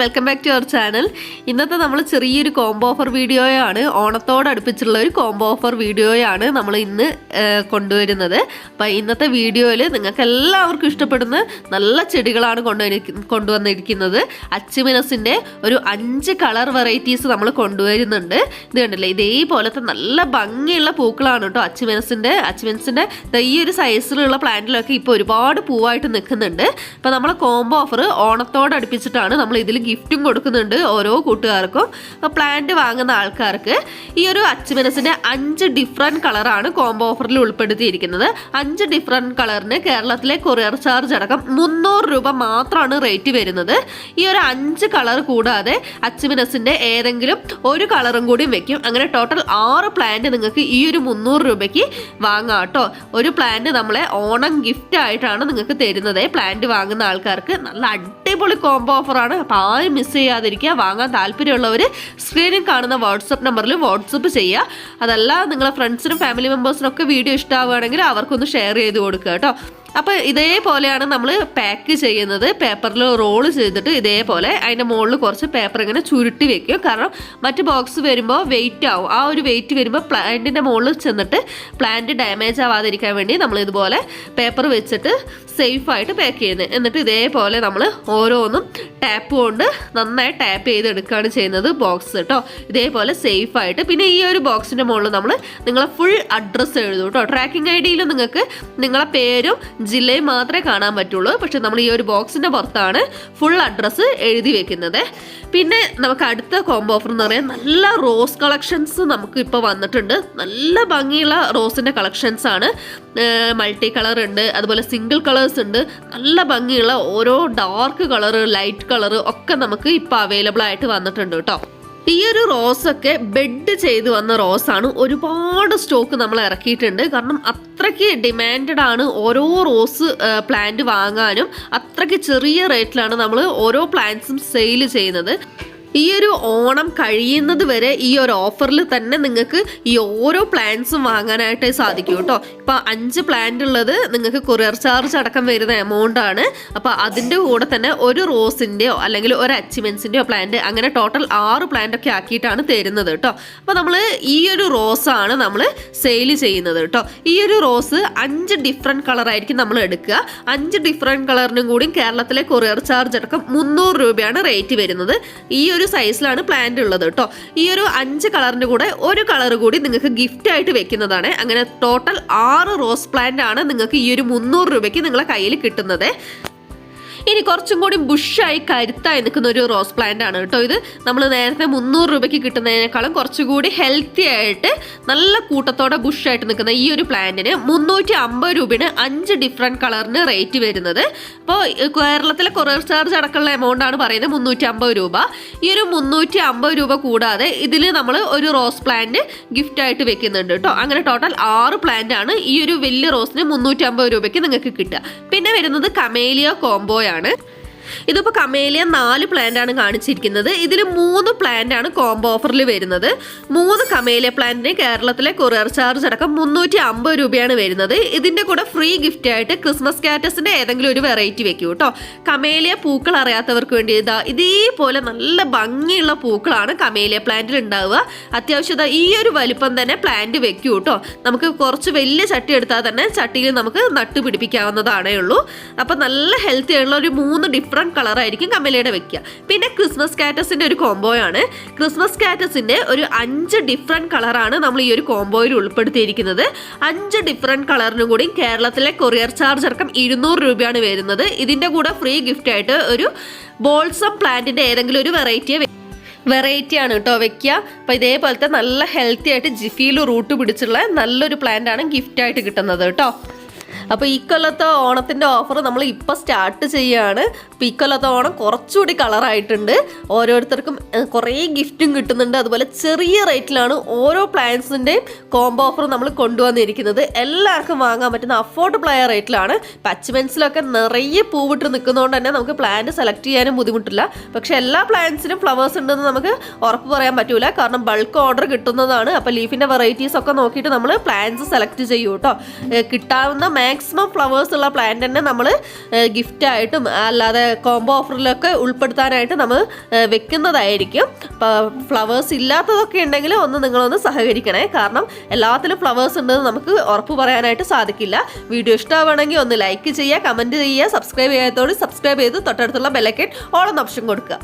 Welcome back to our channel ഇന്നത്തെ നമ്മൾ ചെറിയൊരു കോംബോ ഓഫർ വീഡിയോയാണ് ഓണത്തോടടുപ്പിച്ചുള്ള ഒരു കോംബോ ഓഫർ വീഡിയോയാണ് നമ്മൾ ഇന്ന് കൊണ്ടുവരുന്നത്. അപ്പം ഇന്നത്തെ വീഡിയോയിൽ നിങ്ങൾക്ക് എല്ലാവർക്കും ഇഷ്ടപ്പെടുന്ന നല്ല ചെടികളാണ് കൊണ്ടുവരി കൊണ്ടുവന്നിരിക്കുന്നത്. അച്ചുമിനസിന്റെ ഒരു അഞ്ച് കളർ വെറൈറ്റീസ് നമ്മൾ കൊണ്ടുവരുന്നുണ്ട്. ഇത് കണ്ടില്ലേ? ഇതേപോലത്തെ നല്ല ഭംഗിയുള്ള പൂക്കളാണ് കേട്ടോ അച്ചുമിനസിന്റെ അച്ചുമിനസിന്റെ ഈ ഒരു സൈസിലുള്ള പ്ലാന്റിലൊക്കെ ഇപ്പോൾ ഒരുപാട് പൂവായിട്ട് നിൽക്കുന്നുണ്ട്. അപ്പോൾ നമ്മളെ കോംബോ ഓഫർ ഓണത്തോടടുപ്പിച്ചിട്ടാണ് നമ്മൾ ഇതിൽ ഗിഫ്റ്റും കൊടുക്കുന്നുണ്ട് ഓരോ കൂട്ടുകാർക്കും. പ്ലാന്റ് വാങ്ങുന്ന ആൾക്കാർക്ക് ഈ ഒരു അച്ചുമനസിന്റെ അഞ്ച് ഡിഫറെന്റ് കളറാണ് കോംബോ ഓഫറിൽ ഉൾപ്പെടുത്തിയിരിക്കുന്നത്. അഞ്ച് ഡിഫറെന്റ് കളറിന് കേരളത്തിലെ കൊറിയർ ചാർജ് അടക്കം മുന്നൂറ് രൂപ മാത്രമാണ് റേറ്റ് വരുന്നത്. ഈ ഒരു അഞ്ച് കളർ കൂടാതെ അച്ചുമിനസിന്റെ ഏതെങ്കിലും ഒരു കളറും കൂടി വെക്കും. അങ്ങനെ ടോട്ടൽ ആറ് പ്ലാന്റ് നിങ്ങൾക്ക് ഈ ഒരു മുന്നൂറ് രൂപയ്ക്ക് വാങ്ങാം കേട്ടോ. ഒരു പ്ലാന്റ് നമ്മളെ ഓണം ഗിഫ്റ്റ് ആയിട്ടാണ് നിങ്ങൾക്ക് തരുന്നത്. പ്ലാന്റ് വാങ്ങുന്ന ആൾക്കാർക്ക് നല്ല അടിപൊളി കോംബോ ഓഫറാണ് അപ്പോൾ ആരും മിസ് ചെയ്യാതിരിക്കുക. വാങ്ങാൻ താല്പര്യമുള്ളവർ സ്ക്രീനിൽ കാണുന്ന വാട്സപ്പ് നമ്പറിൽ വാട്സപ്പ് ചെയ്യുക. അതല്ല നിങ്ങളെ ഫ്രണ്ട്സിനും ഫാമിലി മെമ്പേഴ്സിനും ഒക്കെ വീഡിയോ ഇഷ്ടമാവുകയാണെങ്കിൽ അവർക്കൊന്ന് ഷെയർ ചെയ്ത് കൊടുക്കുക കേട്ടോ. അപ്പോൾ ഇതേപോലെയാണ് നമ്മൾ പാക്ക് ചെയ്യുന്നത്. പേപ്പറിൽ റോൾ ചെയ്തിട്ട് ഇതേപോലെ അതിന്റെ മുകളിൽ കുറച്ച് പേപ്പർ ഇങ്ങനെ ചുരുട്ടി വെക്കും. കാരണം മറ്റ് ബോക്സ് വരുമ്പോൾ വെയിറ്റ് ആവും. ആ ഒരു വെയിറ്റ് വരുമ്പോൾ പ്ലാന്റിന്റെ മുകളിൽ ചെന്നിട്ട് പ്ലാന്റ് ഡാമേജ് ആവാതിരിക്കാൻ വേണ്ടി നമ്മൾ ഇതുപോലെ പേപ്പർ വെച്ചിട്ട് സേഫായിട്ട് പാക്ക് ചെയ്യുന്നത്. എന്നിട്ട് ഇതേപോലെ നമ്മൾ ഓരോന്നും ടാപ്പ് കൊണ്ട് നന്നായി ടാപ്പ് ചെയ്തെടുക്കുകയാണ് ചെയ്യുന്നത് ബോക്സ് കേട്ടോ ഇതേപോലെ സേഫായിട്ട് പിന്നെ ഈ ഒരു ബോക്സിന്റെ മുകളിൽ നമ്മൾ നിങ്ങളെ ഫുൾ അഡ്രസ്സ് എഴുതും കേട്ടോ ട്രാക്കിംഗ് ഐ ഡിയിൽ നിങ്ങൾക്ക് നിങ്ങളെ പേരും ജില്ലയും മാത്രമേ കാണാൻ പറ്റുള്ളൂ. പക്ഷെ നമ്മൾ ഈ ഒരു ബോക്സിന്റെ പുറത്താണ് ഫുൾ അഡ്രസ്സ് എഴുതി വെക്കുന്നത്. പിന്നെ നമുക്ക് അടുത്ത കോംബോ ഓഫർ എന്ന് പറയാൻ നല്ല റോസ് കളക്ഷൻസ് നമുക്ക് ഇപ്പോൾ വന്നിട്ടുണ്ട്. നല്ല ഭംഗിയുള്ള റോസിന്റെ കളക്ഷൻസ് ആണ്. മൾട്ടി കളർ ഉണ്ട്. അതുപോലെ സിംഗിൾ കളേഴ്സ് ഉണ്ട്. നല്ല ഭംഗിയുള്ള ഓരോ ഡാർക്ക് കളറ് ലൈറ്റ് കളറ് ഒക്കെ നമുക്ക് ഇപ്പോൾ അവൈലബിൾ ആയിട്ട് വന്നിട്ടുണ്ട് കേട്ടോ. ഈ ഒരു റോസൊക്കെ ബെഡ് ചെയ്ത് വന്ന റോസാണ് ഒരുപാട് സ്റ്റോക്ക് നമ്മൾ ഇറക്കിയിട്ടുണ്ട്. കാരണം അത്രയ്ക്ക് ഡിമാൻഡഡ് ആണ് ഓരോ റോസ് പ്ലാന്റ് വാങ്ങാനും. അത്രയ്ക്ക് ചെറിയ റേറ്റിലാണ് നമ്മൾ ഓരോ പ്ലാന്റ്സും സെയിൽ ചെയ്യുന്നത്. ഈ ഒരു ഓണം കഴിയുന്നത് വരെ ഈ ഒരു ഓഫറിൽ തന്നെ നിങ്ങൾക്ക് ഈ ഓരോ പ്ലാൻസും വാങ്ങാനായിട്ട് സാധിക്കും കേട്ടോ. ഇപ്പം അഞ്ച് പ്ലാന്റ് ഉള്ളത് നിങ്ങൾക്ക് കൊറിയർ ചാർജ് അടക്കം വരുന്ന എമൗണ്ട് ആണ്. അപ്പോൾ അതിന്റെ കൂടെ തന്നെ ഒരു റോസിന്റെയോ അല്ലെങ്കിൽ ഒരു അച്ചിമെൻസിന്റെയോ പ്ലാന്റ് അങ്ങനെ ടോട്ടൽ ആറ് പ്ലാന്റ് ഒക്കെ ആക്കിയിട്ടാണ് തരുന്നത് കേട്ടോ. അപ്പോൾ നമ്മൾ ഈ ഒരു ആണ് നമ്മൾ സെയിൽ ചെയ്യുന്നത് കേട്ടോ. ഈ ഒരു റോസ് അഞ്ച് ഡിഫറെന്റ് കളറായിരിക്കും നമ്മൾ എടുക്കുക. അഞ്ച് ഡിഫറെന്റ് കളറിനും കൂടി കേരളത്തിലെ കൊറിയർ ചാർജ് അടക്കം മുന്നൂറ് രൂപയാണ് റേറ്റ് വരുന്നത്. ഈ സൈസിലാണ് പ്ലാന്റ് ഉള്ളത് കേട്ടോ ഈ ഒരു അഞ്ച് കളറിന്റെ കൂടെ ഒരു കളർ കൂടി നിങ്ങൾക്ക് ഗിഫ്റ്റ് ആയിട്ട് വെക്കുന്നതാണ്. അങ്ങനെ ടോട്ടൽ ആറ് റോസ് പ്ലാന്റ് ആണ് നിങ്ങൾക്ക് ഈ ഒരു മുന്നൂറ് രൂപയ്ക്ക് നിങ്ങളെ കയ്യിൽ കിട്ടുന്നത്. ഇനി കുറച്ചും കൂടി ബുഷായി കരുത്തായി നിൽക്കുന്ന ഒരു റോസ് പ്ലാന്റ് ആണ് കേട്ടോ ഇത്. നമ്മൾ നേരത്തെ മുന്നൂറ് രൂപയ്ക്ക് കിട്ടുന്നതിനേക്കാളും കുറച്ചുകൂടി ഹെൽത്തി ആയിട്ട് നല്ല കൂട്ടത്തോടെ ബുഷായിട്ട് നിൽക്കുന്ന ഈ ഒരു പ്ലാന്റിന് മുന്നൂറ്റി അമ്പത് രൂപയാണ് അഞ്ച് ഡിഫറെന്റ് കളറിന് റേറ്റ് വരുന്നത്. അപ്പോൾ കേരളത്തിലെ കൊറിയർ ചാർജ് അടക്കമുള്ള എമൗണ്ട് ആണ് പറയുന്നത് മുന്നൂറ്റി അമ്പത് രൂപ. ഈ ഒരു മുന്നൂറ്റി അമ്പത് രൂപ കൂടാതെ ഇതിൽ നമ്മൾ ഒരു റോസ് പ്ലാന്റ് ഗിഫ്റ്റ് ആയിട്ട് വെക്കുന്നുണ്ട് കേട്ടോ. അങ്ങനെ ടോട്ടൽ ആറ് പ്ലാന്റ് ആണ് ഈ ഒരു വലിയ റോസിന് മുന്നൂറ്റി അമ്പത് രൂപയ്ക്ക് നിങ്ങൾക്ക് കിട്ടുക. പിന്നെ വരുന്നത് കമേലിയ കോംബോയാണ് ആണ് ഇതിപ്പോൾ കമേലിയ നാല് പ്ലാന്റ് ആണ് കാണിച്ചിരിക്കുന്നത്. ഇതിൽ മൂന്ന് പ്ലാന്റ് ആണ് കോംബോ ഓഫറിൽ വരുന്നത്. മൂന്ന് കമേലിയ പ്ലാന്റിന് കേരളത്തിലെ കൊറിയർ ചാർജ് അടക്കം മുന്നൂറ്റി അമ്പത് രൂപയാണ് വരുന്നത്. ഇതിന്റെ കൂടെ ഫ്രീ ഗിഫ്റ്റ് ആയിട്ട് ക്രിസ്മസ് കാറ്റസിന്റെ ഏതെങ്കിലും ഒരു വെറൈറ്റി വെക്കൂ കേട്ടോ. കമേലിയ പൂക്കൾ അറിയാത്തവർക്ക് വേണ്ടി ഇതാ ഇതേപോലെ നല്ല ഭംഗിയുള്ള പൂക്കളാണ് കമേലിയ പ്ലാന്റിൽ ഉണ്ടാവുക. അത്യാവശ്യം ഈ ഒരു വലിപ്പം തന്നെ പ്ലാന്റ് വെക്കൂ കേട്ടോ. നമുക്ക് കുറച്ച് വലിയ ചട്ടി എടുത്താൽ തന്നെ ചട്ടിയിൽ നമുക്ക് നട്ടുപിടിപ്പിക്കാവുന്നതാണേ ഉള്ളൂ. അപ്പം നല്ല ഹെൽത്തി ആയിട്ടുള്ള ഒരു മൂന്ന് ഡിഫറെന്റ് കളറായിരിക്കും കമലയുടെ വെക്കുക. പിന്നെ ക്രിസ്മസ് കാറ്റസിന്റെ ഒരു കോംബോയാണ് ക്രിസ്മസ് കാറ്റസിന്റെ ഒരു അഞ്ച് ഡിഫറെന്റ് കളറാണ് നമ്മൾ ഈ ഒരു കോംബോയിൽ ഉൾപ്പെടുത്തിയിരിക്കുന്നത്. അഞ്ച് ഡിഫറെന്റ് കളറിനും കൂടി കേരളത്തിലെ കൊറിയർ ചാർജ് അടക്കം ഇരുന്നൂറ് രൂപയാണ് വരുന്നത്. ഇതിന്റെ കൂടെ ഫ്രീ ഗിഫ്റ്റ് ആയിട്ട് ഒരു ബോൾസം പ്ലാന്റിന്റെ ഏതെങ്കിലും ഒരു വെറൈറ്റിയെ വെറൈറ്റി ആണ് കേട്ടോ വെക്കുക. അപ്പോൾ ഇതേപോലത്തെ നല്ല ഹെൽത്തി ആയിട്ട് ജിഫിയിൽ റൂട്ട് പിടിച്ചുള്ള നല്ലൊരു പ്ലാന്റ് ആണ് ഗിഫ്റ്റ് ആയിട്ട് കിട്ടുന്നത് കേട്ടോ. അപ്പോൾ ഈ കൊല്ലത്തെ ഓണത്തിന്റെ ഓഫർ നമ്മൾ ഇപ്പോൾ സ്റ്റാർട്ട് ചെയ്യുകയാണ് അപ്പോൾ ഈ കൊല്ലത്തെ ഓണം കുറച്ചുകൂടി കളറായിട്ടുണ്ട് ഓരോരുത്തർക്കും കുറേ ഗിഫ്റ്റും കിട്ടുന്നുണ്ട്. അതുപോലെ ചെറിയ റേറ്റിലാണ് ഓരോ പ്ലാൻസിന്റെയും കോംബോ ഓഫർ നമ്മൾ കൊണ്ടുവന്നിരിക്കുന്നത്. എല്ലാവർക്കും വാങ്ങാൻ പറ്റുന്ന അഫോർഡബിൾ ആയ റേറ്റിലാണ് പച്ചമെൻസിലൊക്കെ നിറയെ പൂവിട്ട് നിൽക്കുന്നതുകൊണ്ട് തന്നെ നമുക്ക് പ്ലാന്റ് സെലക്ട് ചെയ്യാനും ബുദ്ധിമുട്ടില്ല. പക്ഷേ എല്ലാ പ്ലാന്റ്സിനും ഫ്ലവേഴ്സ് ഉണ്ടെന്ന് നമുക്ക് ഉറപ്പ് പറയാൻ പറ്റൂല. കാരണം ബൾക്ക് ഓർഡർ കിട്ടുന്നതാണ്. അപ്പോൾ ലീഫിന്റെ വെറൈറ്റീസ് ഒക്കെ നോക്കിയിട്ട് നമ്മൾ പ്ലാന്റ്സ് സെലക്ട് ചെയ്യൂ കേട്ടോ കിട്ടാവുന്ന മാക്സിമം ഫ്ലവേഴ്സ് ഉള്ള പ്ലാന്റ് തന്നെ നമ്മൾ ഗിഫ്റ്റായിട്ടും അല്ലാതെ കോംബോ ഓഫറിലൊക്കെ ഉൾപ്പെടുത്താനായിട്ട് നമ്മൾ വെക്കുന്നതായിരിക്കും. ഫ്ലവേഴ്സ് ഇല്ലാത്തതൊക്കെ ഉണ്ടെങ്കിൽ ഒന്ന് നിങ്ങളൊന്ന് സഹകരിക്കണേ. കാരണം എല്ലാത്തിലും ഫ്ലവേഴ്സ് ഉണ്ടെന്ന് നമുക്ക് ഉറപ്പ് പറയാനായിട്ട് സാധിക്കില്ല. വീഡിയോ ഇഷ്ടമാണെങ്കിൽ ഒന്ന് ലൈക്ക് ചെയ്യുക കമന്റ് ചെയ്യുക സബ്സ്ക്രൈബ് ചെയ്യാത്തോട് സബ്സ്ക്രൈബ് ചെയ്ത് തൊട്ടടുത്തുള്ള ബെല്ലക്കൻ ഓളം ഓപ്ഷൻ കൊടുക്കുക.